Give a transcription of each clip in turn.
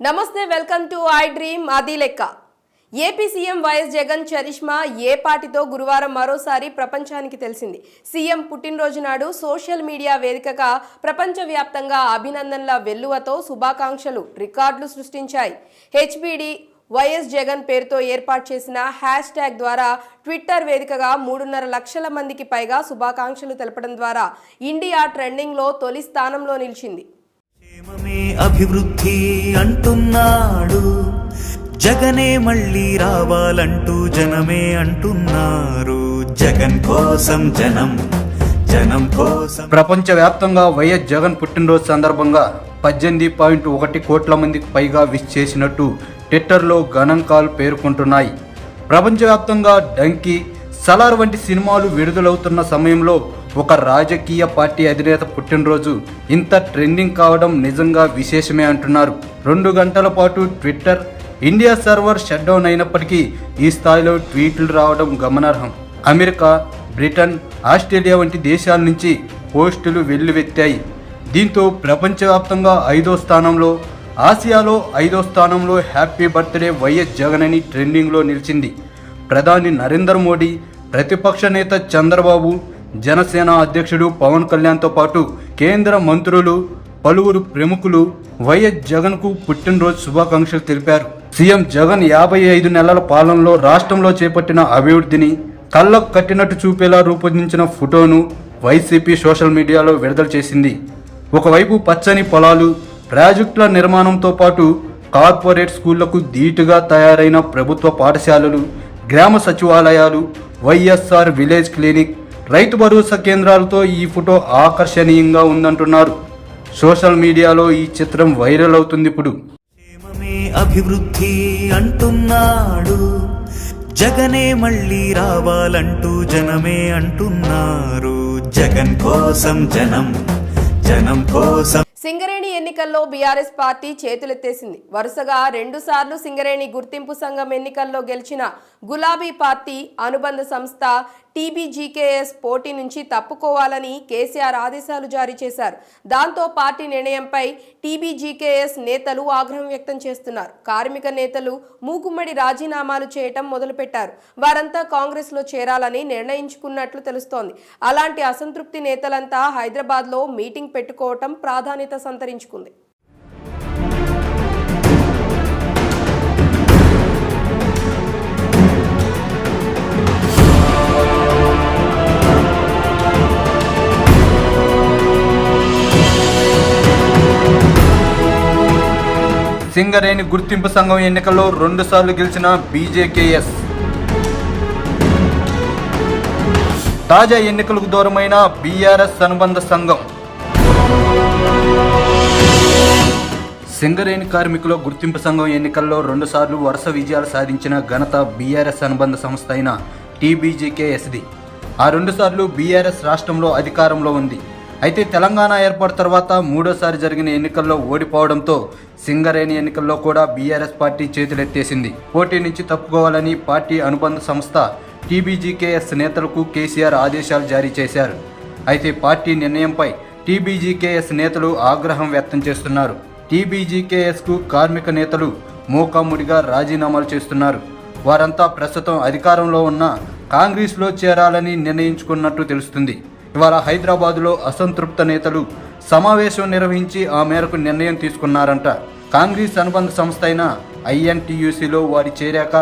నమస్తే welcome to I dream అది లెక్క. A P C M Y S Jagan charisma ఏ పాటితో గురువారం మరోసారి ప్రపంచానికి తెలిసింది. సీఎం పుట్టినరోజు నాడు సోషల్ మీడియా వేదికగా ప్రపంచవ్యాప్తంగా అభినందనల వెల్లువతో శుభాకాంక్షలు రికార్డులు సృష్టించాయి. హెచ్బిడి వైఎస్ జగన్ పేరుతో ఏర్పాటు చేసిన హ్యాష్ ట్యాగ్ ద్వారా ట్విట్టర్ వేదికగా మూడున్నర లక్షల మందికి పైగా శుభాకాంక్షలు తెలపడం ద్వారా ఇండియా ట్రెండింగ్లో తొలి స్థానంలో నిలిచింది. క్షేమమే అభివృద్ధి అంటున్నాడు. జగనే మళ్ళీ రావాలంటూ జనమే అంటున్నారు. జగన్ కోసం జనం జనం కోసం. ప్రపంచవ్యాప్తంగా వైఎస్ జగన్ పుట్టినరోజు సందర్భంగా పద్దెనిమిది పాయింట్ ఒకటి కోట్ల మందికి పైగా విష్ చేసినట్టు ట్విట్టర్లో గణాంకాలు పేర్కొంటున్నాయి. ప్రపంచవ్యాప్తంగా డంకీ సలార్ వంటి సినిమాలు విడుదలవుతున్న సమయంలో ఒక రాజకీయ పార్టీ అధినేత పుట్టినరోజు. ఇంత ట్రెండింగ్ కావడం నిజంగా విశేషమే అంటున్నారు. రెండు గంటల పాటు twitter India server shut down అయినప్పటికీ ఈ స్థాయిలో ట్వీట్లు రావడం గమనార్హం. అమెరికా బ్రిటన్ ఆస్ట్రేలియా వంటి దేశాల నుంచి పోస్టులు వెల్లువెత్తాయి. దీంతో ప్రపంచవ్యాప్తంగా ఐదో స్థానంలో ఆసియాలో ఐదో స్థానంలో హ్యాపీ బర్త్డే వైఎస్ జగన్ అని ట్రెండింగ్లో నిలిచింది. ప్రధాని నరేంద్ర మోడీ ప్రతిపక్ష నేత చంద్రబాబు జనసేన అధ్యక్షుడు పవన్ కళ్యాణ్తో పాటు కేంద్ర మంత్రులు పలువురు ప్రముఖులు వైఎస్ జగన్కు పుట్టినరోజు శుభాకాంక్షలు తెలిపారు. సీఎం జగన్ యాభై ఐదు నెలల పాలనలో రాష్ట్రంలో చేపట్టిన అభివృద్ధిని కళ్ళకు కట్టినట్టు చూపేలా రూపొందించిన ఫోటోను వైసీపీ సోషల్ మీడియాలో విడుదల చేసింది. ఒకవైపు పచ్చని పొలాలు ప్రాజెక్టుల నిర్మాణంతో పాటు కార్పొరేట్ స్కూళ్ళకు ధీటుగా తయారైన ప్రభుత్వ పాఠశాలలు గ్రామ సచివాలయాలు YSR village clinic Rythu Bharosa కేంద్రాలతో ఈ ఫోటో ఆకర్షణీయంగా ఉందంటున్నారు. సోషల్ మీడియాలో ఈ చిత్రం వైరల్ అవుతుంది ఇప్పుడు. అభివృద్ధి అంటున్నాడు. జగనే మళ్ళీ రావాలంటూ జనమే అంటున్నారు. జగన్ కోసం జనం జనం కోసం. సింగరేణి ఎన్నికల్లో బీఆర్ఎస్ పార్టీ చేతులెత్తేసింది. వరుసగా రెండు సార్లు సింగరేణి గుర్తింపు సంఘం ఎన్నికల్లో గెలిచిన గులాబీ పార్టీ అనుబంధ సంస్థ టీబీజీకేఎస్ పోటీ నుంచి తప్పుకోవాలని కేసీఆర్ ఆదేశాలు జారీ చేశారు. దాంతో పార్టీ నిర్ణయంపై టీబీజీకేఎస్ నేతలు ఆగ్రహం వ్యక్తం చేస్తున్నారు. కార్మిక నేతలు మూకుమ్మడి రాజీనామాలు చేయటం మొదలుపెట్టారు. వారంతా కాంగ్రెస్లో చేరాలని నిర్ణయించుకున్నట్లు తెలుస్తోంది. అలాంటి అసంతృప్తి నేతలంతా హైదరాబాద్లో మీటింగ్ పెట్టుకోవటం ప్రాధాన్యత సంతరించుకుంది. సింగరేణి గుర్తింపు సంఘం ఎన్నికల్లో రెండుసార్లు గెలిచిన బీజేకేఎస్. తాజా ఎన్నికలకు దూరమైన బీఆర్ఎస్ అనుబంధ సంఘం. సింగరేణి కార్మికుల గుర్తింపు సంఘం ఎన్నికల్లో రెండుసార్లు వరుస విజయాలు సాధించిన ఘనత బీఆర్ఎస్ అనుబంధ సంస్థ అయిన టీబీజీకేఎస్ది. ఆ రెండుసార్లు బీఆర్ఎస్ రాష్ట్రంలో అధికారంలో ఉంది. అయితే తెలంగాణ ఏర్పాటు తర్వాత మూడోసారి జరిగిన ఎన్నికల్లో ఓడిపోవడంతో సింగరేణి ఎన్నికల్లో కూడా బీఆర్ఎస్ పార్టీ చేతులెత్తేసింది. పోటీ నుంచి తప్పుకోవాలని పార్టీ అనుబంధ సంస్థ టీబీజీకేఎస్ నేతలకు కేసీఆర్ ఆదేశాలు జారీ చేశారు. అయితే పార్టీ నిర్ణయంపై టీబీజీకేఎస్ నేతలు ఆగ్రహం వ్యక్తం చేస్తున్నారు. టీబీజీకేఎస్కు కార్మిక నేతలు మూకాముడిగా రాజీనామాలు చేస్తున్నారు. వారంతా ప్రస్తుతం అధికారంలో ఉన్న కాంగ్రెస్లో చేరాలని నిర్ణయించుకున్నట్టు తెలుస్తుంది. ఇవాళ హైదరాబాదులో అసంతృప్త నేతలు సమావేశం నిర్వహించి ఆ మేరకు నిర్ణయం తీసుకున్నారంట. కాంగ్రెస్ అనుబంధ సంస్థ అయిన ఐఎన్టీయూసీలో వారి చేరాక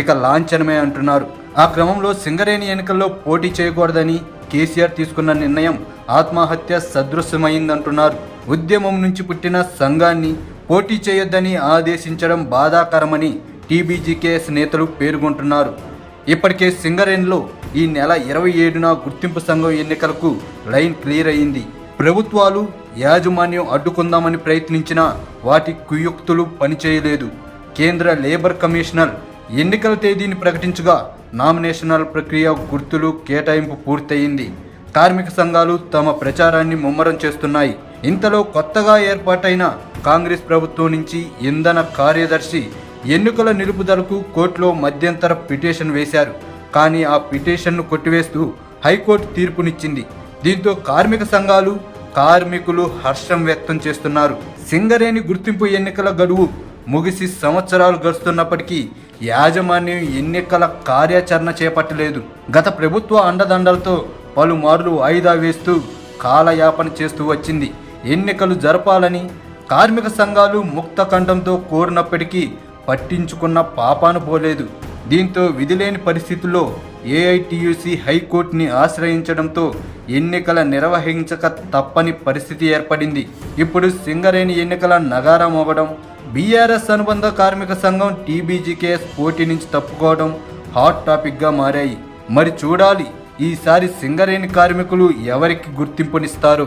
ఇక లాంఛనమే అంటున్నారు. ఆ క్రమంలో సింగరేణి ఎన్నికల్లో పోటీ చేయకూడదని కేసీఆర్ తీసుకున్న నిర్ణయం ఆత్మహత్య సదృశ్యమైందంటున్నారు. ఉద్యమం నుంచి పుట్టిన సంఘాన్ని పోటీ చేయొద్దని ఆదేశించడం బాధాకరమని టీబీజీకేఎస్ నేతలు పేర్కొంటున్నారు. ఇప్పటికే సింగరేణిలో ఈ నెల ఇరవై ఏడున గుర్తింపు సంఘం ఎన్నికలకు లైన్ క్లియర్ అయింది. ప్రభుత్వాలు యాజమాన్యం అడ్డుకుందామని ప్రయత్నించినా వాటి కుయుక్తులు పనిచేయలేదు. కేంద్ర లేబర్ కమిషనర్ ఎన్నికల తేదీని ప్రకటించగా నామినేషనల్ ప్రక్రియ గుర్తులు కేటాయింపు పూర్తయింది. కార్మిక సంఘాలు తమ ప్రచారాన్ని ముమ్మరం చేస్తున్నాయి. ఇంతలో కొత్తగా ఏర్పాటైన కాంగ్రెస్ ప్రభుత్వం నుంచి ఇంధన కార్యదర్శి ఎన్నికల నిలుపుదలకు కోర్టులో మధ్యంతర పిటిషన్ వేశారు. కానీ ఆ పిటిషన్ను కొట్టివేస్తూ హైకోర్టు తీర్పునిచ్చింది. దీంతో కార్మిక సంఘాలు కార్మికులు హర్షం వ్యక్తం చేస్తున్నారు. సింగరేణి గుర్తింపు ఎన్నికల గడువు ముగిసి సంవత్సరాలు గడుస్తున్నప్పటికీ యాజమాన్యం ఎన్నికల కార్యాచరణ చేపట్టలేదు. గత ప్రభుత్వ అండదండలతో పలుమార్లు వాయిదా వేస్తూ కాలయాపన చేస్తూ వచ్చింది. ఎన్నికలు జరపాలని కార్మిక సంఘాలు ముక్త కంఠంతో కోరినప్పటికీ పట్టించుకున్న పాపాను పోలేదు. దీంతో విధిలేని పరిస్థితుల్లో ఏఐటియుసి హైకోర్టుని ఆశ్రయించడంతో ఎన్నికల నిర్వహించక తప్పని పరిస్థితి ఏర్పడింది. ఇప్పుడు సింగరేణి ఎన్నికల నగారం అవ్వడం బీఆర్ఎస్ అనుబంధ కార్మిక సంఘం టీబీజీకేఎస్ పోటీ నుంచి తప్పుకోవడం హాట్ టాపిక్గా మారాయి. మరి చూడాలి ఈసారి సింగరేణి కార్మికులు ఎవరికి గుర్తింపునిస్తారు?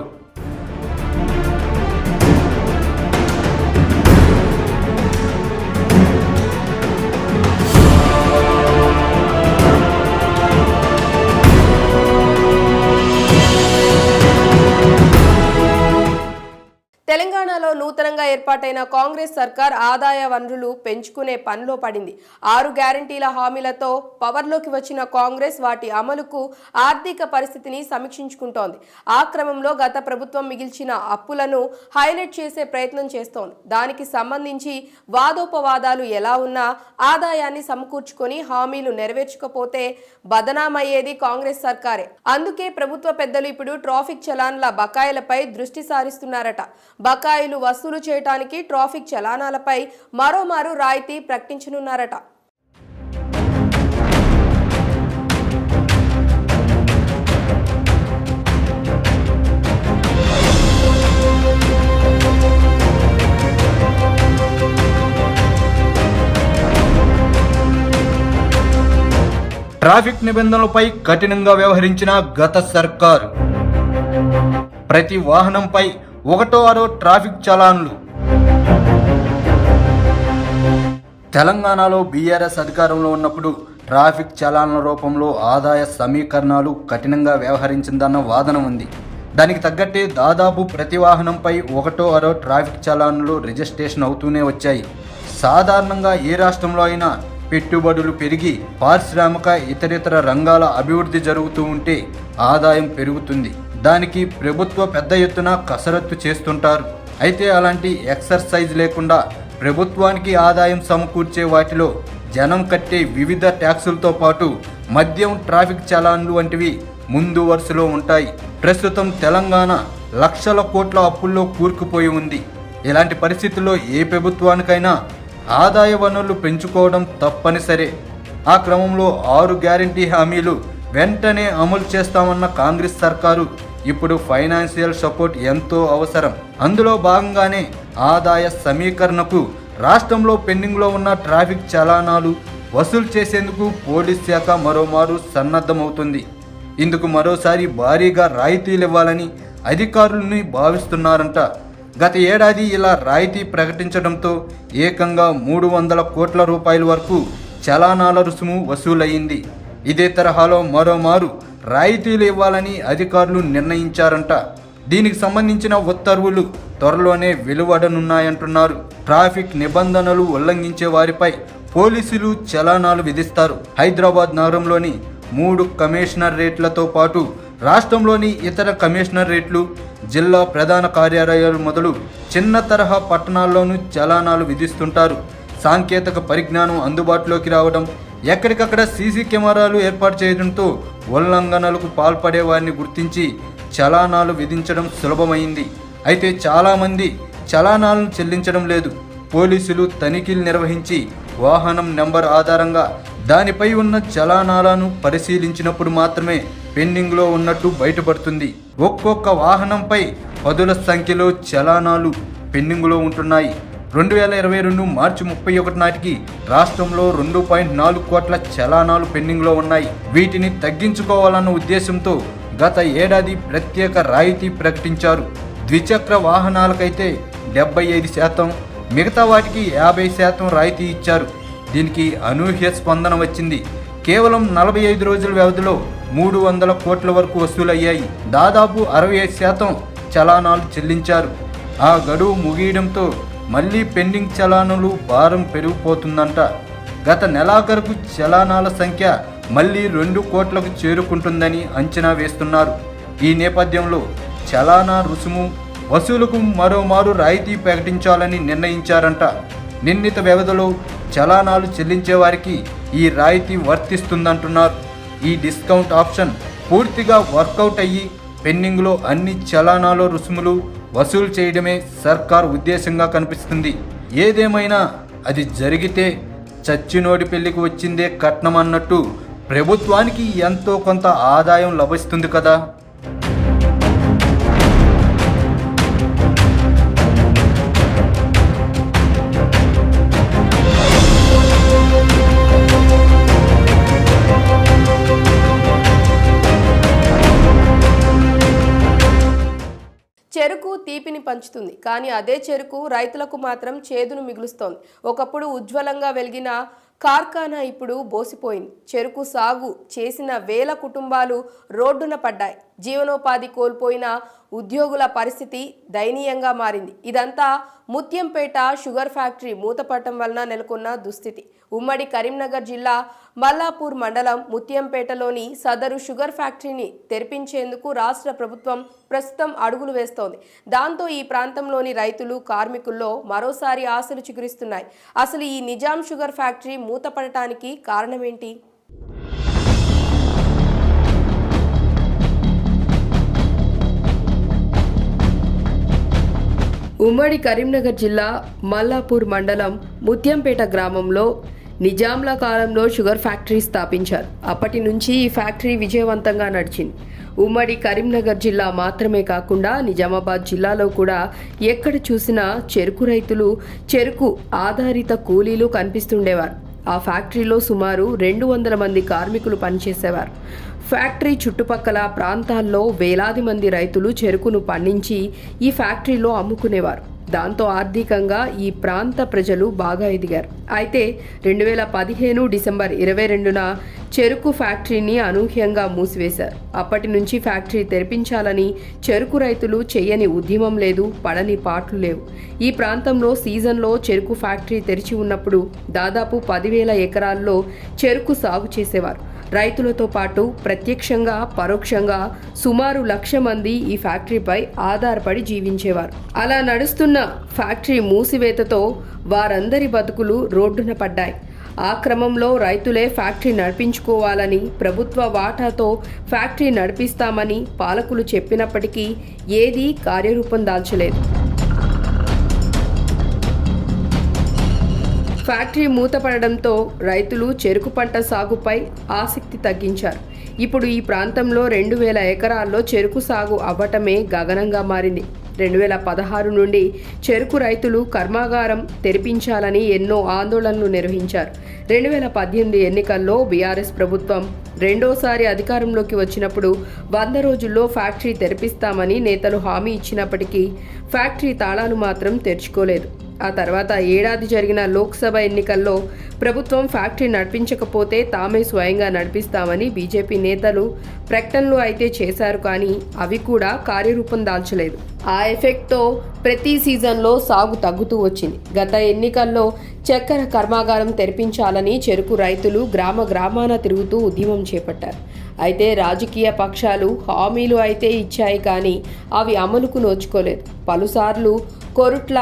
తెలంగాణలో నూతనంగా ఏర్పాటైన కాంగ్రెస్ సర్కార్ ఆదాయ వనరులు పెంచుకునే పనిలో పడింది. ఆరు గ్యారంటీల హామీలతో పవర్లోకి వచ్చిన కాంగ్రెస్ వాటి అమలుకు ఆర్థిక పరిస్థితిని సమీక్షించుకుంటోంది. ఆ క్రమంలో గత ప్రభుత్వం మిగిల్చిన అప్పులను హైలైట్ చేసే ప్రయత్నం చేస్తోంది. దానికి సంబంధించి వాదోపవాదాలు ఎలా ఉన్నా ఆదాయాన్ని సమకూర్చుకొని హామీలు నెరవేర్చకపోతే బదనామయ్యేది కాంగ్రెస్ సర్కారే. అందుకే ప్రభుత్వ పెద్దలు ఇప్పుడు ట్రాఫిక్ చలాన్ల బకాయిలపై దృష్టి సారిస్తున్నారట. బకాయిలు వసూలు చేయడానికి ట్రాఫిక్ చలానాలపై మరోమారు రాయితీ ప్రకటించనున్నారట. ట్రాఫిక్ నిబంధనలపై కఠినంగా వ్యవహరించిన గత సర్కారు ప్రతి వాహనంపై ఒకటో ఆరో ట్రాఫిక్ చలాన్లు. తెలంగాణలో బీఆర్ఎస్ అధికారంలో ఉన్నప్పుడు ట్రాఫిక్ చలాన్ల రూపంలో ఆదాయ సమీకరణాలు కఠినంగా వ్యవహరించిందన్న వాదన ఉంది. దానికి తగ్గట్టే దాదాపు ప్రతి వాహనంపై ఒకటో అరో ట్రాఫిక్ చలాన్లు రిజిస్ట్రేషన్ అవుతూనే వచ్చాయి. సాధారణంగా ఏ రాష్ట్రంలో అయినా పెట్టుబడులు పెరిగి పారిశ్రామిక ఇతరితర రంగాల అభివృద్ధి జరుగుతూ ఉంటే ఆదాయం పెరుగుతుంది. దానికి ప్రభుత్వ పెద్ద ఎత్తున కసరత్తు చేస్తుంటారు. అయితే అలాంటి ఎక్సర్సైజ్ లేకుండా ప్రభుత్వానికి ఆదాయం సమకూర్చే వాటిలో జనం కట్టే వివిధ ట్యాక్సులతో పాటు మద్యం ట్రాఫిక్ చలాన్లు వంటివి ముందు వరుసలో ఉంటాయి. ప్రస్తుతం తెలంగాణ లక్షల కోట్ల అప్పుల్లో కూరుకుపోయి ఉంది. ఇలాంటి పరిస్థితుల్లో ఏ ప్రభుత్వానికైనా ఆదాయ వనరులు పెంచుకోవడం తప్పనిసరే. ఆ క్రమంలో ఆరు గ్యారంటీ హామీలు వెంటనే అమలు చేస్తామన్న కాంగ్రెస్ సర్కారు ఇప్పుడు ఫైనాన్షియల్ సపోర్ట్ ఎంతో అవసరం. అందులో భాగంగానే ఆదాయ సమీకరణకు రాష్ట్రంలో పెండింగ్లో ఉన్న ట్రాఫిక్ చలానాలు వసూలు చేసేందుకు పోలీస్ శాఖ మరోమారు సన్నద్ధమవుతుంది. ఇందుకు మరోసారి భారీగా రాయితీలు ఇవ్వాలని అధికారులని భావిస్తున్నారంట. గత ఏడాది ఇలా రాయితీ ప్రకటించడంతో ఏకంగా మూడు వందల కోట్ల రూపాయల వరకు చలానాల రుసుము వసూలయ్యింది. ఇదే తరహాలో మరోమారు రాయితీలు ఇవ్వాలని అధికారులు నిర్ణయించారంట. దీనికి సంబంధించిన ఉత్తర్వులు త్వరలోనే వెలువడనున్నాయంటున్నారు. ట్రాఫిక్ నిబంధనలు ఉల్లంఘించే వారిపై పోలీసులు చలానాలు విధిస్తారు. హైదరాబాద్ నగరంలోని మూడు కమిషనర్ రేట్లతో పాటు రాష్ట్రంలోని ఇతర కమిషనర్ రేట్లు జిల్లా ప్రధాన కార్యాలయాలు మొదలు చిన్న తరహా పట్టణాల్లోనూ చలానాలు విధిస్తుంటారు. సాంకేతిక పరిజ్ఞానం అందుబాటులోకి రావడం ఎక్కడికక్కడ సీసీ కెమెరాలు ఏర్పాటు చేయడంతో ఉల్లంఘనలకు పాల్పడే వారిని గుర్తించి చలానాలు విధించడం సులభమైంది. అయితే చాలామంది చలానాలను చెల్లించడం లేదు. పోలీసులు తనిఖీలు నిర్వహించి వాహనం నెంబర్ ఆధారంగా దానిపై ఉన్న చలానాలను పరిశీలించినప్పుడు మాత్రమే పెండింగ్లో ఉన్నట్టు బయటపడుతుంది. ఒక్కొక్క వాహనంపై పదుల సంఖ్యలో చలానాలు పెండింగ్లో ఉంటున్నాయి. రెండు వేల ఇరవై రెండు మార్చి ముప్పై ఒకటి నాటికి రాష్ట్రంలో రెండు పాయింట్ నాలుగు కోట్ల చలానాలు పెండింగ్లో ఉన్నాయి. వీటిని తగ్గించుకోవాలన్న ఉద్దేశంతో గత ఏడాది ప్రత్యేక రాయితీ ప్రకటించారు. ద్విచక్ర వాహనాలకైతే డెబ్బై ఐదు శాతం మిగతా వాటికి యాభై శాతం రాయితీ ఇచ్చారు. దీనికి అనూహ్య స్పందన వచ్చింది. కేవలం నలభై ఐదు రోజుల వ్యవధిలో మూడు వందల కోట్ల వరకు వసూలయ్యాయి. దాదాపు అరవై ఐదు శాతం చలానాలు చెల్లించారు. ఆ గడువు ముగియడంతో మళ్ళీ పెండింగ్ చలానాలు భారం పెరిగిపోతుందంట. గత నెలాఖరుకు చలానాల సంఖ్య మళ్ళీ రెండు కోట్లకు చేరుకుంటుందని అంచనా వేస్తున్నారు. ఈ నేపథ్యంలో చలానా రుసుము వసూలుకు మరోమారు రాయితీ ప్రకటించాలని నిర్ణయించారంట. నిర్ణీత వ్యవధిలో చలానాలు చెల్లించే వారికి ఈ రాయితీ వర్తిస్తుందంటున్నారు. ఈ డిస్కౌంట్ ఆప్షన్ పూర్తిగా వర్కౌట్ అయ్యి పెండింగ్లో అన్ని చలానాలు రుసుములు వసూలు చేయడమే సర్కార్ ఉద్దేశంగా కనిపిస్తుంది. ఏదేమైనా అది జరిగితే చచ్చినోడి పెళ్ళికి వచ్చిందే కట్నం అన్నట్టు ప్రభుత్వానికి ఎంతో కొంత ఆదాయం లభిస్తుంది కదా. తీపిని పంచుతుంది. కానీ అదే చెరుకు రైతులకు మాత్రం చేదును మిగులుస్తోంది. ఒకప్పుడు ఉజ్వలంగా వెలిగిన కార్ఖానా ఇప్పుడు బోసిపోయింది. చెరుకు సాగు చేసిన వేల కుటుంబాలు రోడ్డున పడ్డాయి. జీవనోపాధి కోల్పోయిన ఉద్యోగుల పరిస్థితి దయనీయంగా మారింది. ఇదంతా ముత్యంపేట షుగర్ ఫ్యాక్టరీ మూతపడటం వలన నెలకొన్న దుస్థితి. ఉమ్మడి కరీంనగర్ జిల్లా మల్లాపూర్ మండలం ముత్యంపేటలోని సదరు షుగర్ ఫ్యాక్టరీని తెరిపించేందుకు రాష్ట్ర ప్రభుత్వం ప్రస్తుతం అడుగులు వేస్తోంది. దాంతో ఈ ప్రాంతంలోని రైతులు కార్మికుల్లో మరోసారి ఆశలు చిగురిస్తున్నాయి. అసలు ఈ నిజాం షుగర్ ఫ్యాక్టరీ మూతపడటానికి కారణమేంటి? ఉమ్మడి కరీంనగర్ జిల్లా మల్లాపూర్ మండలం ముత్యంపేట గ్రామంలో నిజాంల కాలంలో షుగర్ ఫ్యాక్టరీ స్థాపించారు. అప్పటి నుంచి ఈ ఫ్యాక్టరీ విజయవంతంగా నడిచింది. ఉమ్మడి కరీంనగర్ జిల్లా మాత్రమే కాకుండా నిజామాబాద్ జిల్లాలో కూడా ఎక్కడ చూసినా చెరుకు రైతులు చెరుకు ఆధారిత కూలీలు కనిపిస్తుండేవారు. ఆ ఫ్యాక్టరీలో సుమారు రెండు వందల మంది కార్మికులు పనిచేసేవారు. ఫ్యాక్టరీ చుట్టుపక్కల ప్రాంతాల్లో వేలాది మంది రైతులు చెరుకును పండించి ఈ ఫ్యాక్టరీలో అమ్ముకునేవారు. దాంతో ఆర్థికంగా ఈ ప్రాంత ప్రజలు బాగా ఎదిగారు. అయితే రెండు వేల పదిహేను డిసెంబర్ ఇరవై రెండున చెరుకు ఫ్యాక్టరీని అనూహ్యంగా మూసివేశారు. అప్పటి నుంచి ఫ్యాక్టరీ తెరిపించాలని చెరుకు రైతులు చేయని ఉద్యమం లేదు పడని పాటలు లేవు. ఈ ప్రాంతంలో సీజన్లో చెరుకు ఫ్యాక్టరీ తెరిచి ఉన్నప్పుడు దాదాపు పదివేల ఎకరాల్లో చెరుకు సాగు చేసేవారు. రైతులతో పాటు ప్రత్యక్షంగా పరోక్షంగా సుమారు లక్ష మంది ఈ ఫ్యాక్టరీపై ఆధారపడి జీవించేవారు. అలా నడుస్తున్న ఫ్యాక్టరీ మూసివేతతో వారందరి బతుకులు రోడ్డున పడ్డాయి. ఆ క్రమంలో రైతులే ఫ్యాక్టరీ నడిపించుకోవాలని ప్రభుత్వ వాటాతో ఫ్యాక్టరీ నడిపిస్తామని పాలకులు చెప్పినప్పటికీ ఏదీ కార్యరూపం దాల్చలేదు. ఫ్యాక్టరీ మూతపడడంతో రైతులు చెరుకు పంట సాగుపై ఆసక్తి తగ్గించారు. ఇప్పుడు ఈ ప్రాంతంలో రెండు వేల ఎకరాల్లో చెరుకు సాగు అవ్వటమే గగనంగా మారింది. రెండు వేల పదహారు నుండి చెరుకు రైతులు కర్మాగారం తెరిపించాలని ఎన్నో ఆందోళనలు నిర్వహించారు. రెండు వేల పద్దెనిమిది ఎన్నికల్లో బీఆర్ఎస్ ప్రభుత్వం రెండోసారి అధికారంలోకి వచ్చినప్పుడు వంద రోజుల్లో ఫ్యాక్టరీ తెరిపిస్తామని నేతలు హామీ ఇచ్చినప్పటికీ ఫ్యాక్టరీ తాళాలు మాత్రం తెరుచుకోలేదు. ఆ తర్వాత ఏడాది జరిగిన లోక్సభ ఎన్నికల్లో ప్రభుత్వం ఫ్యాక్టరీ నడిపించకపోతే తామే స్వయంగా నడిపిస్తామని బీజేపీ నేతలు ప్రకటనలు అయితే చేశారు కానీ అవి కూడా కార్యరూపం దాల్చలేదు. ఆ ఎఫెక్ట్తో ప్రతి సీజన్లో సాగు తగ్గుతూ వచ్చింది. గత ఎన్నికల్లో చక్కెర కర్మాగారం తెరిపించాలని చెరుకు రైతులు గ్రామ గ్రామాన తిరుగుతూ ఉద్యమం చేపట్టారు. అయితే రాజకీయ పక్షాలు హామీలు అయితే ఇచ్చాయి కానీ అవి అమలుకు నోచుకోలేదు. పలుసార్లు కొరుట్ల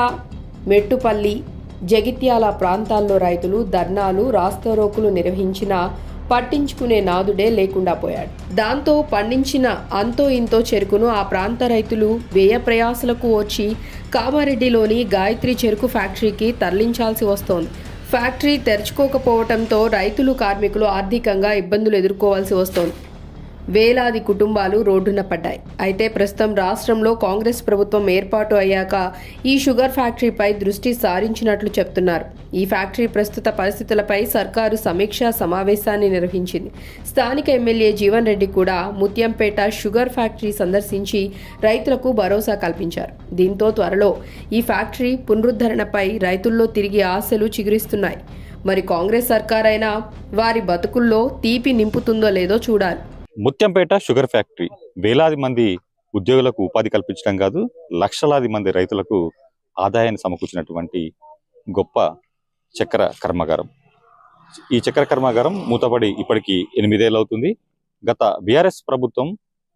మెట్టుపల్లి జగిత్యాల ప్రాంతాల్లో రైతులు ధర్నాలు రాస్తారోకులు నిర్వహించినా పట్టించుకునే నాదుడే లేకుండా పోయాడు. దాంతో పండించిన అంతో ఇంతో చెరుకును ఆ ప్రాంత రైతులు వ్యయ ప్రయాసలకు వచ్చి కామారెడ్డిలోని గాయత్రి చెరుకు ఫ్యాక్టరీకి తరలించాల్సి వస్తోంది. ఫ్యాక్టరీ తెరుచుకోకపోవడంతో రైతులు కార్మికులు ఆర్థికంగా ఇబ్బందులు ఎదుర్కోవాల్సి వస్తోంది. వేలాది కుటుంబాలు రోడ్డున పడ్డాయి. అయితే ప్రస్తుతం రాష్ట్రంలో కాంగ్రెస్ ప్రభుత్వం ఏర్పాటు అయ్యాక ఈ షుగర్ ఫ్యాక్టరీపై దృష్టి సారించినట్లు చెప్తున్నారు. ఈ ఫ్యాక్టరీ ప్రస్తుత పరిస్థితులపై సర్కారు సమీక్షా సమావేశాన్ని నిర్వహించింది. స్థానిక ఎమ్మెల్యే జీవన్ రెడ్డి కూడా ముత్యంపేట షుగర్ ఫ్యాక్టరీ సందర్శించి రైతులకు భరోసా కల్పించారు. దీంతో త్వరలో ఈ ఫ్యాక్టరీ పునరుద్ధరణపై రైతుల్లో తిరిగి ఆశలు చిగురిస్తున్నాయి. మరి కాంగ్రెస్ సర్కారైనా వారి బతుకుల్లో తీపి నింపుతుందో లేదో చూడాలి. Muthyampet sugar factory. వేలాది మంది ఉద్యోగులకు ఉపాధి కల్పించడం కాదు లక్షలాది మంది రైతులకు ఆదాయాన్ని సమకూర్చినటువంటి గొప్ప చక్కెర కర్మాగారం. ఈ చక్కెర కర్మాగారం మూతపడి ఇప్పటికి ఎనిమిదేళ్ళు అవుతుంది. గత బీఆర్ఎస్ ప్రభుత్వం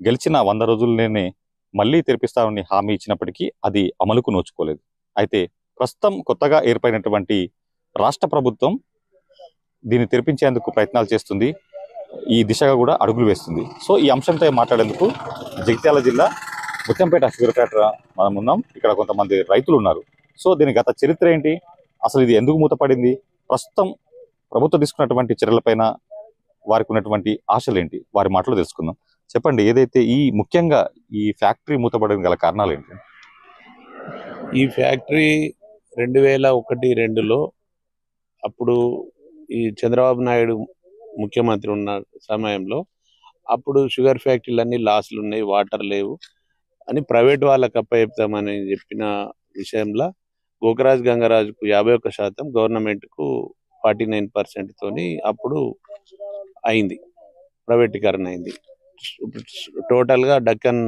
గెలిచిన వంద రోజుల్లోనే మళ్ళీ తెరిపిస్తామని హామీ ఇచ్చినప్పటికీ అది అమలుకు నోచుకోలేదు. అయితే ప్రస్తుతం కొత్తగా ఏర్పడినటువంటి రాష్ట్ర ప్రభుత్వం దీన్ని తెరిపించేందుకు ప్రయత్నాలు చేస్తుంది. ఈ దిశగా కూడా అడుగులు వేస్తుంది. సో ఈ అంశంపై మాట్లాడేందుకు జగిత్యాల జిల్లా ముత్యంపేట షుగర్ మనం ఉన్నాం. ఇక్కడ కొంతమంది రైతులు ఉన్నారు. సో దీని గత చరిత్ర ఏంటి? అసలు ఇది ఎందుకు మూతపడింది? ప్రస్తుతం ప్రభుత్వం తీసుకున్నటువంటి చర్యలపైన వారికి ఉన్నటువంటి ఆశలు ఏంటి? వారి మాటలు తెలుసుకుందాం. చెప్పండి ఏదైతే ఈ ముఖ్యంగా ఈ ఫ్యాక్టరీ మూతపడడం గల కారణాలు ఏంటి? ఈ ఫ్యాక్టరీ రెండు వేల ఒకటి రెండులో అప్పుడు ఈ చంద్రబాబు నాయుడు ముఖ్యమంత్రి ఉన్న సమయంలో అప్పుడు షుగర్ ఫ్యాక్టరీలన్నీ లాస్లు ఉన్నాయి వాటర్ లేవు అని ప్రైవేట్ వాళ్ళకి అప్పచెప్తామని చెప్పిన విషయంలో గోకరాజ్ గంగరాజుకు యాభై ఒక్క శాతం గవర్నమెంట్కు ఫార్టీ నైన్ పర్సెంట్ తోని అప్పుడు అయింది ప్రైవేటీకరణ అయింది. టోటల్గా డక్కన్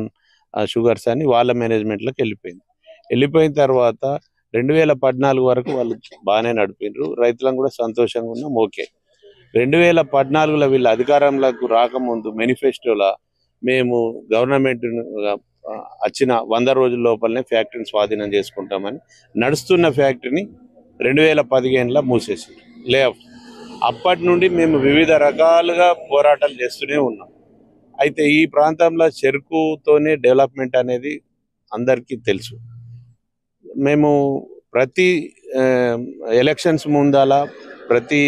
షుగర్స్ అని వాళ్ళ మేనేజ్మెంట్లోకి వెళ్ళిపోయింది. వెళ్ళిపోయిన తర్వాత రెండు వేల పద్నాలుగు వరకు వాళ్ళు బాగానే నడిపిండ్రు రైతులను కూడా సంతోషంగా ఉన్నాం ఓకే. రెండు వేల పద్నాలుగులో వీళ్ళు అధికారంలోకి రాకముందు మేనిఫెస్టోలో మేము గవర్నమెంట్ వచ్చిన వంద రోజుల లోపలనే ఫ్యాక్టరీని స్వాధీనం చేసుకుంటామని నడుస్తున్న ఫ్యాక్టరీని రెండు వేల పదిహేనులో మూసేసింది లే అప్పటి నుండి మేము వివిధ రకాలుగా పోరాటాలు చేస్తూనే ఉన్నాం. అయితే ఈ ప్రాంతంలో చెరుకుతోనే డెవలప్మెంట్ అనేది అందరికీ తెలుసు. మేము ప్రతి ఎలక్షన్స్ ముందాల ప్రతి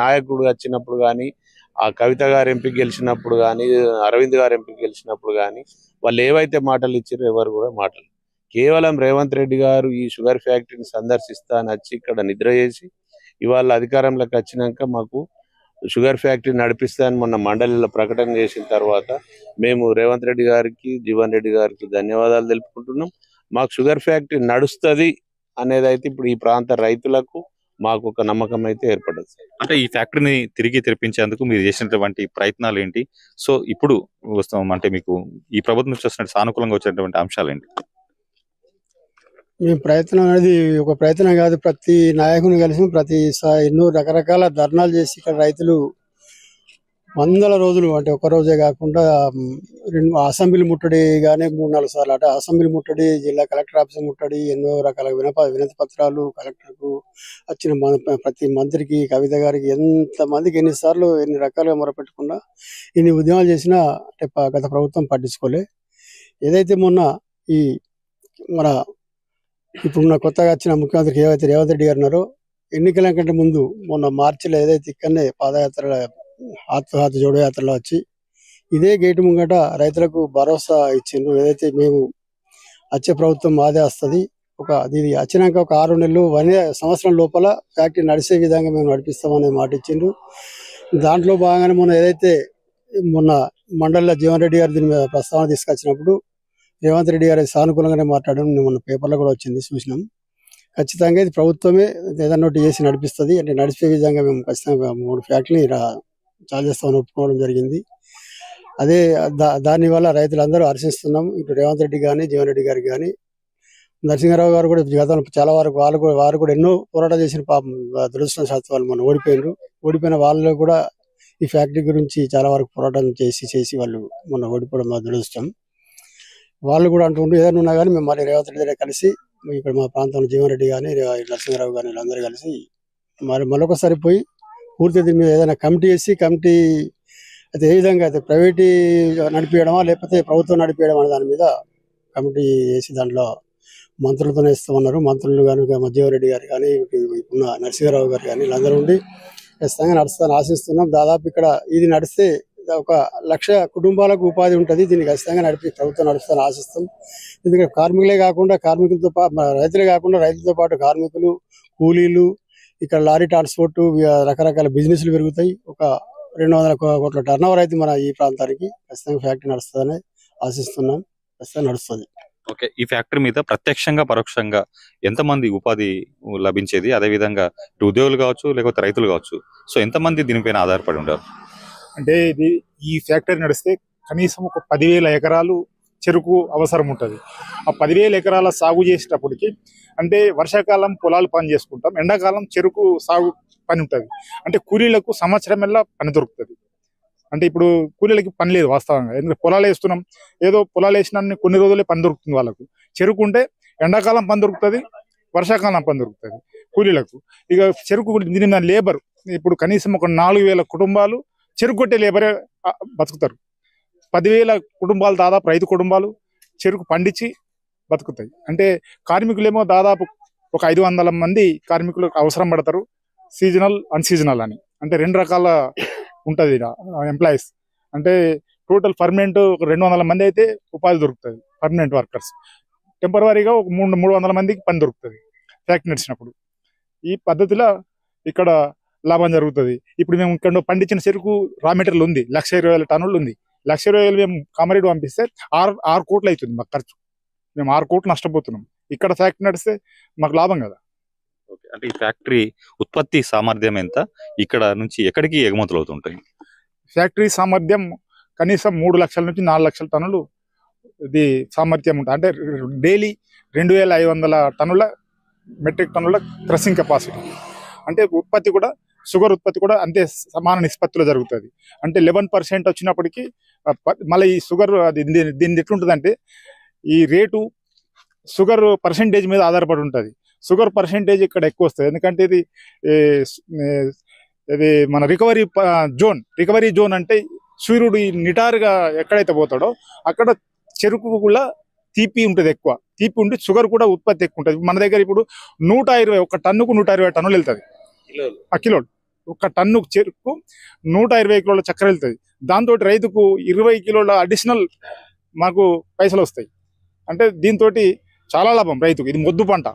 నాయకుడు వచ్చినప్పుడు కానీ ఆ కవిత గారు ఎంపీ గెలిచినప్పుడు కానీ అరవింద్ గారు ఎంపీ గెలిచినప్పుడు కానీ వాళ్ళు ఏవైతే మాటలు ఇచ్చారో ఎవరు కూడా మాటలు. కేవలం రేవంత్ రెడ్డి గారు ఈ షుగర్ ఫ్యాక్టరీని సందర్శిస్తా అని వచ్చి ఇక్కడ నిద్ర చేసి ఇవాళ అధికారంలోకి వచ్చినాక మాకు షుగర్ ఫ్యాక్టరీ నడిపిస్తాయని మొన్న మండలిలో ప్రకటన చేసిన తర్వాత మేము రేవంత్ రెడ్డి గారికి జీవన్ రెడ్డి గారికి ధన్యవాదాలు తెలుపుకుంటున్నాం. మాకు షుగర్ ఫ్యాక్టరీ నడుస్తుంది అనేది అయితే ఇప్పుడు ఈ ప్రాంత రైతులకు మాకు ఒక నమ్మకం అయితే ఏర్పడదు అంటే ఈ ఫ్యాక్టరీని తిరిగి తెరిపించేందుకు మీరు చేసినటువంటి ప్రయత్నాలు ఏంటి సో ఇప్పుడు వస్తాం అంటే మీకు ఈ ప్రభుత్వం నుంచి వస్తున్న సానుకూలంగా వచ్చినటువంటి అంశాలు ఏంటి మేము ప్రయత్నం అనేది ఒక ప్రయత్నం కాదు. ప్రతి నాయకుని కలిసి ప్రతి ఎన్నో రకరకాల ధర్నాలు చేసి ఇక్కడ రైతులు వందల రోజులు అంటే ఒక రోజే కాకుండా రెండు అసెంబ్లీ ముట్టడి గానే మూడు నాలుగు సార్లు. అంటే అసెంబ్లీ ముట్టడి జిల్లా కలెక్టర్ ఆఫీస్ ముట్టడి ఎన్నో రకాల వినప వినతి పత్రాలు కలెక్టర్కు వచ్చిన ప్రతి మంత్రికి కవిత గారికి ఎంత మందికి ఎన్నిసార్లు ఎన్ని రకాలుగా మొరపెట్టుకున్నా ఇన్ని ఉద్యమాలు చేసినా అంటే గత ప్రభుత్వం పట్టించుకోలే. ఏదైతే మొన్న ఈ మన ఇప్పుడున్న కొత్తగా వచ్చిన ముఖ్యమంత్రి ఏవైతే రేవంత్ రెడ్డి గారు ఉన్నారో ఎన్నికల కంటే ముందు మొన్న మార్చిలో ఏదైతే ఇక్కడనే పాదయాత్ర ఆత్మహత్య జోడయాత్రలో వచ్చి ఇదే గేటు ముంగట రైతులకు భరోసా ఇచ్చిండ్రు. ఏదైతే మేము వచ్చే ప్రభుత్వం మాదే వస్తుంది ఒక ఇది వచ్చినాక ఒక ఆరు నెలలు వన్ సంవత్సరం లోపల ఫ్యాక్టరీ నడిచే విధంగా మేము నడిపిస్తామనే మాట ఇచ్చిండ్రు. దాంట్లో భాగంగానే మొన్న ఏదైతే మొన్న మండలిలో జీవన్ రెడ్డి గారు దీని మీద ప్రస్తావన తీసుకొచ్చినప్పుడు రేవంత్ రెడ్డి గారు సానుకూలంగానే మాట్లాడడం మొన్న పేపర్లో కూడా వచ్చింది చూసినాం. ఖచ్చితంగా ఇది ప్రభుత్వమే ఏదన్నోటి చేసి నడిపిస్తుంది. అంటే నడిపే విధంగా మేము ఖచ్చితంగా మూడు ఫ్యాక్టరీని చేస్తామని ఒప్పుకోవడం జరిగింది. అదే దా- దాని వల్ల రైతులందరూ హర్షిస్తున్నాం ఇటు రేవంత్ రెడ్డి కానీ జీవన్ రెడ్డి గారికి కానీ నరసింహారావు గారు కూడా గతంలో చాలా వరకు వాళ్ళు కూడా వారు కూడా ఎన్నో పోరాటాలు చేసిన పాపం దురదృష్టం శాతం వాళ్ళు మొన్న ఓడిపోయినారు. ఓడిపోయిన వాళ్ళు కూడా ఈ ఫ్యాక్టరీ గురించి చాలా వరకు పోరాటం చేసి చేసి వాళ్ళు మొన్న ఓడిపోవడం మా దురదృష్టం. వాళ్ళు కూడా అంటుండ్రు ఏదైనా ఉన్నా కానీ మేము మళ్ళీ రేవంత్ రెడ్డి దగ్గర కలిసి ఇక్కడ మా ప్రాంతంలో జీవన్ రెడ్డి కానీ నరసింహారావు కానీ వీళ్ళందరూ కలిసి మరి మరొకసారి పోయి పూర్తి దీని మీద ఏదైనా కమిటీ వేసి కమిటీ అయితే ఏ విధంగా అయితే ప్రైవేట్ నడిపించడమా లేకపోతే ప్రభుత్వం నడిపించడమా దాని మీద కమిటీ వేసి దాంట్లో మంత్రులతోనే ఇస్తామన్నారు మంత్రులు కానీ మధ్యవరెడ్డి గారు కానీ ఉన్న నరసింహరావు గారు కానీ వీళ్ళందరూ ఉండి ఖచ్చితంగా నడుస్తాను ఆశిస్తున్నాం. దాదాపు ఇక్కడ ఇది నడిస్తే ఒక లక్ష కుటుంబాలకు ఉపాధి ఉంటుంది. దీన్ని ఖచ్చితంగా నడిపి ప్రభుత్వం నడుస్తాను ఆశిస్తాం. ఎందుకంటే కార్మికులే కాకుండా కార్మికులతో పాటు రైతులే కాకుండా రైతులతో పాటు కార్మికులు కూలీలు ఇక్కడ లారీ ట్రాన్స్పోర్ట్ రకరకాల బిజినెస్లు పెరుగుతాయి. ఒక రెండు వందల కోట్ల టర్న్ ఓవర్ అయితే మన ఈ ప్రాంతానికి ఖచ్చితంగా ఫ్యాక్టరీ నడుస్తుందని ఆశిస్తున్నాం ఖచ్చితంగా నడుస్తుంది. ఓకే ఈ ఫ్యాక్టరీ మీద ప్రత్యక్షంగా పరోక్షంగా ఎంతమంది ఉపాధి లభించేది? అదే విధంగా ఇటు ఉద్యోగులు కావచ్చు లేకపోతే రైతులు కావచ్చు. సో ఎంతమంది దీనిపైన ఆధారపడి ఉంటారు? అంటే ఇది ఈ ఫ్యాక్టరీ నడిస్తే కనీసం ఒక పదివేల ఎకరాలు చెరుకు అవసరం ఉంటుంది. ఆ పదివేల ఎకరాల సాగు చేసేటప్పటికి అంటే వర్షాకాలం పొలాలు పని చేసుకుంటాం ఎండాకాలం చెరుకు సాగు పని ఉంటుంది. అంటే కూలీలకు సంవత్సరం ఎల్లా పని దొరుకుతుంది. అంటే ఇప్పుడు కూలీలకి పని లేదు వాస్తవంగా. ఎందుకంటే పొలాలు వేస్తున్నాం ఏదో పొలాలు వేసిన కొన్ని రోజులే పని దొరుకుతుంది వాళ్ళకు. చెరుకు ఉంటే ఎండాకాలం పని దొరుకుతుంది వర్షాకాలం పని దొరుకుతుంది కూలీలకు. ఇక చెరుకు దీని లేబర్. ఇప్పుడు కనీసం ఒక నాలుగు వేల కుటుంబాలు చెరుకు కొట్టే లేబరే బతుకుతారు. పదివేల కుటుంబాలు దాదాపు రైతు కుటుంబాలు చెరుకు పండించి బతుకుతాయి. అంటే కార్మికులేమో దాదాపు ఒక ఐదు వందల మంది కార్మికులు అవసరం పడతారు. సీజనల్ అన్సీజనల్ అని. అంటే రెండు రకాల ఉంటుంది ఎంప్లాయీస్ అంటే టోటల్ పర్మనెంట్ ఒక రెండు వందల మంది అయితే ఉపాధి దొరుకుతుంది పర్మనెంట్ వర్కర్స్ టెంపరీగా ఒక మూడు మూడు వందల మందికి పని దొరుకుతుంది ఫ్యాక్టరీ నడిచినప్పుడు. ఈ పద్ధతిలో ఇక్కడ లాభం జరుగుతుంది. ఇప్పుడు మేము ఇక్కడ పండించిన చెరుకు రా మెటీరియల్ ఉంది లక్ష ఇరవై వేల టన్నులు ఉంది. లక్ష ఇరవై వేలు మేము కామారెడ్డి పంపిస్తే ఆరు ఆరు కోట్లు అవుతుంది మాకు ఖర్చు. మేము ఆరు కోట్లు నష్టపోతున్నాం. ఇక్కడ ఫ్యాక్టరీ నడిస్తే మాకు లాభం కదా. ఓకే. అంటే ఈ ఫ్యాక్టరీ ఉత్పత్తి సామర్థ్యం ఎంత? ఇక్కడ నుంచి ఎక్కడికి ఎగుమతులు అవుతుంటాయి? ఫ్యాక్టరీ సామర్థ్యం కనీసం మూడు లక్షల నుంచి నాలుగు లక్షల టన్నులు ఇది సామర్థ్యం ఉంటుంది అంటే డైలీ రెండు వేల ఐదు వందల టన్నుల మెట్రిక్ టన్నుల క్రసింగ్ కెపాసిటీ. అంటే ఉత్పత్తి కూడా షుగర్ ఉత్పత్తి కూడా అంతే సమాన నిష్పత్తిలో జరుగుతుంది. అంటే లెవెన్ పర్సెంట్ వచ్చినప్పటికీ మళ్ళీ ఈ షుగర్ అది దీని దీని ఎట్లుంటుందంటే ఈ రేటు షుగర్ పర్సెంటేజ్ మీద ఆధారపడి ఉంటుంది. షుగర్ పర్సెంటేజ్ ఇక్కడ ఎక్కువ వస్తుంది. ఎందుకంటే ఇది ఇది మన రికవరీ జోన్ రికవరీ జోన్ అంటే సూర్యుడు నిటారుగా ఎక్కడైతే పోతాడో అక్కడ చెరుకు కూడా తీపి ఉంటుంది ఎక్కువ. తీపి ఉండి షుగర్ కూడా ఉత్పత్తి ఎక్కువ ఉంటుంది. మన దగ్గర ఇప్పుడు నూట ఇరవై ఒక టన్నుకు నూట ఇరవై టన్నులు వెళ్తుంది. ఆ కిలో ఒక టన్ను చెరుకు నూట ఇరవై కిలోల చక్కెర వెళ్తుంది. దాంతో రైతుకు ఇరవై కిలోల అడిషనల్ మాకు పైసలు వస్తాయి. అంటే దీంతో చాలా లాభం రైతుకు. ఇది మొద్దు పంట.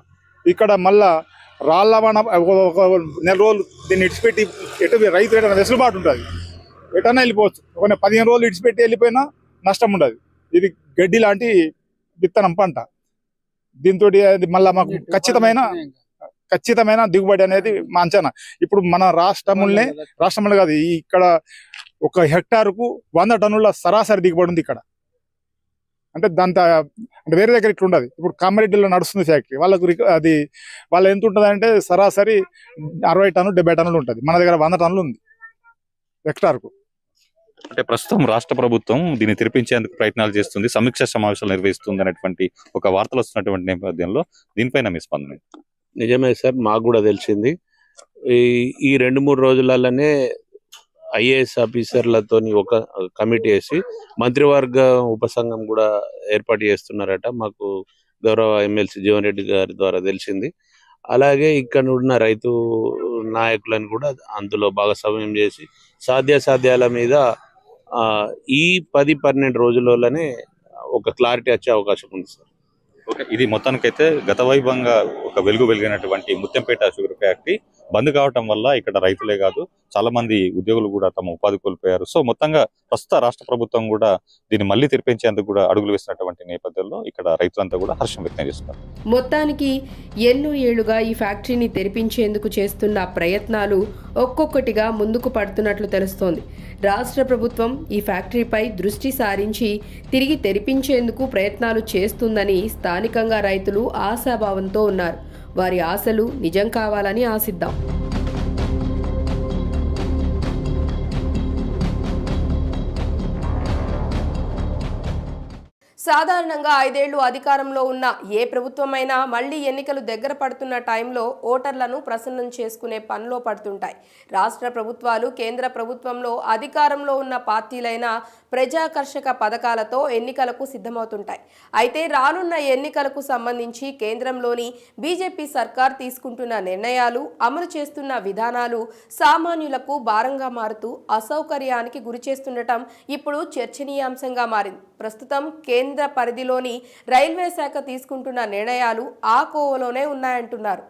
ఇక్కడ మళ్ళా రాళ్ళ వాన ఒక- నెల రోజులు దీన్ని ఇడిచిపెట్టి ఎటు రైతు ఎటైనా వెసులుబాటు ఉంటుంది ఎటన్నా వెళ్ళిపోవచ్చు. ఒక పదిహేను రోజులు ఇడిచిపెట్టి వెళ్ళిపోయినా నష్టం ఉండదు. ఇది గడ్డి లాంటి విత్తనం పంట. దీంతో మళ్ళా మాకు ఖచ్చితమైన ఖచ్చితమైన దిగుబడి అనేది మా అంచనా ఇప్పుడు మన రాష్ట్రములనే రాష్ట్రంలో కాదు ఇక్కడ ఒక హెక్టారుకు వంద టన్నుల సరాసరి దిగుబడి ఉంది ఇక్కడ. అంటే దాంతో అంటే వేరే దగ్గర ఇట్లా ఉండదు ఇప్పుడు కామారెడ్డిలో నడుస్తుంది ఫ్యాక్టరీ. వాళ్ళకు అది వాళ్ళు ఎంత ఉంటుంది అంటే సరాసరి అరవై టన్నులు డెబ్బై టన్నులు ఉంటుంది. మన దగ్గర వంద టన్నులు ఉంది హెక్టార్కు. అంటే ప్రస్తుతం రాష్ట్ర ప్రభుత్వం దీన్ని తెరిపించేందుకు ప్రయత్నాలు చేస్తుంది సమీక్ష సమావేశాలు నిర్వహిస్తుంది అనేటువంటి ఒక వార్తలు వస్తున్నటువంటి నేపథ్యంలో దీనిపైన మీ స్పందన? నిజమే సార్ మాకు కూడా తెలిసింది. ఈ ఈ రెండు మూడు రోజులలోనే ఐఏఎస్ ఆఫీసర్లతో ఒక కమిటీ వేసి మంత్రివర్గ ఉపసంఘం కూడా ఏర్పాటు చేస్తున్నారట. మాకు గౌరవ ఎమ్మెల్సీ జీవన్ రెడ్డి గారి ద్వారా తెలిసింది. అలాగే ఇక్కడ ఉన్న రైతు నాయకులను కూడా అందులో భాగస్వామ్యం చేసి సాధ్యాసాధ్యాల మీద ఈ పది పన్నెండు రోజులలోనే ఒక క్లారిటీ వచ్చే అవకాశం ఉంది సార్. ఓకే. ఇది మొత్తానికైతే గత వైభవంగా ఒక వెలుగు వెలిగినటువంటి ముత్యంపేట షుగర్ ఫ్యాక్టరీ. బంద్ కావటం వల్ల ఇక్కడ రైతులే కాదు చాలా మంది ఉద్యోగులు కూడా తమ ఉపాధి కోల్పోయారు. సో మొత్తంగా ప్రస్తుత రాష్ట్ర ప్రభుత్వం కూడా దీన్ని మళ్ళీ తెరిపించేందుకు కూడా అడుగులు వేసినటువంటి నేపథ్యంలో ఇక్కడ రైతులంతా కూడా హర్షం వ్యక్తం చేస్తున్నారు. మొత్తానికి ఎన్నో ఏళ్ళుగా ఈ ఫ్యాక్టరీని తెరిపించేందుకు చేస్తున్న ప్రయత్నాలు ఒక్కొక్కటిగా ముందుకు పడుతున్నట్లు తెలుస్తోంది. రాష్ట్ర ప్రభుత్వం ఈ ఫ్యాక్టరీపై దృష్టి సారించి తిరిగి తెరిపించేందుకు ప్రయత్నాలు చేస్తుందని స్థానికంగా రైతులు ఆశాభావంతో ఉన్నారు. వారి ఆశలు నిజం కావాలని ఆశిద్దాం. సాధారణంగా ఐదేళ్ళు అధికారంలో ఉన్న ఏ ప్రభుత్వమైనా మళ్ళీ ఎన్నికలు దగ్గర పడుతున్న టైంలో ఓటర్లను ప్రసన్నం చేసుకునే పనిలో పడుతుంటాయి. రాష్ట్ర ప్రభుత్వాలు కేంద్ర ప్రభుత్వంలో అధికారంలో ఉన్న పార్టీలైన ప్రజాకర్షక పథకాలతో ఎన్నికలకు సిద్ధమవుతుంటాయి. అయితే రానున్న ఎన్నికలకు సంబంధించి కేంద్రంలోని బీజేపీ సర్కార్ తీసుకుంటున్న నిర్ణయాలు అమలు చేస్తున్న విధానాలు సామాన్యులకు భారంగా మారుతూ అసౌకర్యానికి గురి చేస్తుండటం ఇప్పుడు చర్చనీయాంశంగా మారింది. ప్రస్తుతం కేంద్ర పరిధిలోని రైల్వే శాఖ తీసుకుంటున్న నిర్ణయాలు ఆ కోవలోనే ఉన్నాయంటున్నారు.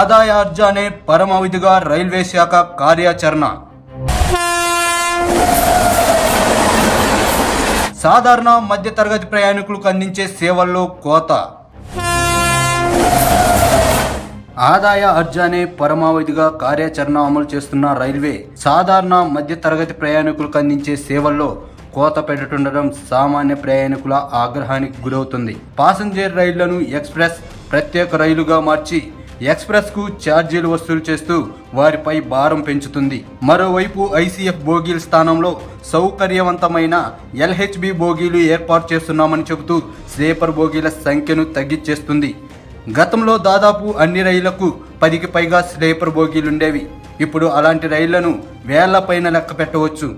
ఆదాయార్జనే పరమవిధిగా రైల్వే శాఖ కార్యాచరణ. సాధారణ మధ్యతరగతి ప్రయాణికులకు అందించే సేవల్లో కోత. ఆదాయ అర్జానే పరమావధిగా కార్యాచరణ అమలు చేస్తున్న రైల్వే సాధారణ మధ్యతరగతి ప్రయాణికులకు అందించే సేవల్లో కోత పెడుతుండడం సామాన్య ప్రయాణికుల ఆగ్రహానికి గురవుతుంది. పాసింజర్ రైళ్ళను ఎక్స్ప్రెస్ ప్రత్యేక రైలుగా మార్చి ఎక్స్ప్రెస్కు ఛార్జీలు వసూలు చేస్తూ వారిపై భారం పెంచుతుంది. మరోవైపు ఐసీఎఫ్ బోగీల స్థానంలో సౌకర్యవంతమైన ఎల్హెచ్బి బోగీలు ఏర్పాటు చేస్తున్నామని చెబుతూ స్లీపర్ బోగీల సంఖ్యను తగ్గించేస్తుంది గతంలో దాదాపు అన్ని రైళ్ళకు పదికి పైగా స్లీపర్ బోగీలుండేవి. ఇప్పుడు అలాంటి రైళ్ళను వేళ్ళ పైన లెక్క పెట్టవచ్చు.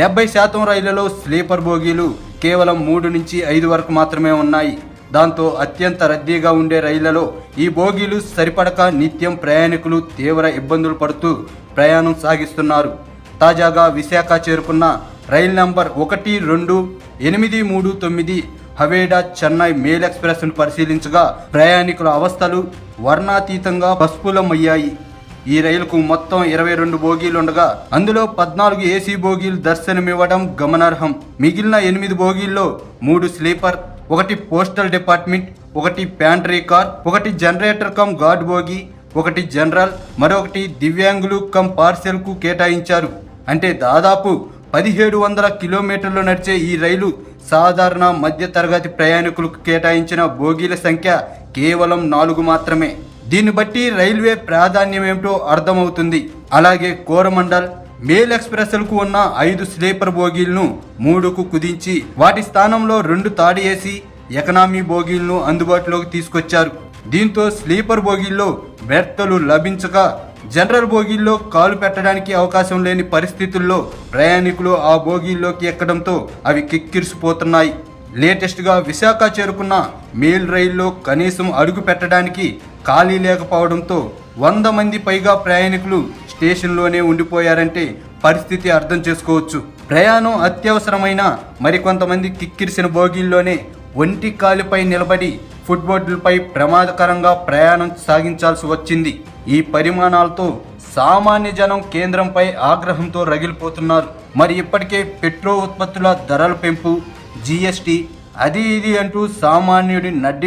డెబ్బై శాతం రైళ్ళలో స్లీపర్ బోగీలు కేవలం మూడు నుంచి ఐదు వరకు మాత్రమే ఉన్నాయి. దాంతో అత్యంత రద్దీగా ఉండే రైళ్ళలో ఈ బోగీలు సరిపడక నిత్యం ప్రయాణికులు తీవ్ర ఇబ్బందులు పడుతూ ప్రయాణం సాగిస్తున్నారు. తాజాగా విశాఖ చేరుకున్న రైలు నంబర్ ఒకటి రెండు ఎనిమిది మూడు తొమ్మిది హవేడా చెన్నై మేల్ ఎక్స్ప్రెస్ను పరిశీలించగా ప్రయాణికుల అవస్థలు వర్ణాతీతంగా పస్ఫులమయ్యాయి. ఈ రైలుకు మొత్తం ఇరవై రెండు బోగీలుండగా అందులో పద్నాలుగు ఏసీ బోగీలు దర్శనమివ్వడం గమనార్హం. మిగిలిన ఎనిమిది బోగీల్లో మూడు స్లీపర్ ఒకటి పోస్టల్ డిపార్ట్మెంట్ ఒకటి ప్యాంట్రీ కార్ ఒకటి జనరేటర్ కమ్ గార్డ్ బోగీ ఒకటి జనరల్ మరొకటి దివ్యాంగులు కమ్ పార్సెల్కు కేటాయించారు. అంటే దాదాపు పదిహేడు వందల కిలోమీటర్లు నడిచే ఈ రైలు సాధారణ మధ్య తరగతి ప్రయాణికులకు కేటాయించిన బోగీల సంఖ్య కేవలం నాలుగు మాత్రమే. దీన్ని బట్టి రైల్వే ప్రాధాన్యం ఏమిటో అర్థమవుతుంది. అలాగే కోరమండల్ మేల్ ఎక్స్ప్రెస్లకు ఉన్న ఐదు స్లీపర్ బోగీలను మూడుకు కుదించి వాటి స్థానంలో రెండు తాడి వేసి ఎకనామీ బోగీలను అందుబాటులోకి తీసుకొచ్చారు. దీంతో స్లీపర్ బోగీల్లో బెర్తలు లభించక జనరల్ బోగీల్లో కాలు పెట్టడానికి అవకాశం లేని పరిస్థితుల్లో ప్రయాణికులు ఆ బోగీల్లోకి ఎక్కడంతో అవి కిక్కిరిసిపోతున్నాయి. లేటెస్ట్గా విశాఖ చేరుకున్న మెయిల్ రైల్లో కనీసం అడుగు పెట్టడానికి ఖాళీ లేకపోవడంతో వంద మంది పైగా ప్రయాణికులు స్టేషన్లోనే ఉండిపోయారంటే పరిస్థితి అర్థం చేసుకోవచ్చు. ప్రయాణం అత్యవసరమైన మరికొంతమంది కిక్కిరిసిన బోగీల్లోనే ఒంటి కాలిపై నిలబడి ఫుట్బోర్డులపై ప్రమాదకరంగా ప్రయాణం సాగించాల్సి వచ్చింది. ఈ పరిమాణాలతో సామాన్య జనం కేంద్రంపై ఆగ్రహంతో రగిలిపోతున్నారు. మరి ఇప్పటికే పెట్రో ఉత్పత్తుల ధరల పెంపు జీఎస్టీ అది ఇది అంటూ సామాన్యుడి నడ్డి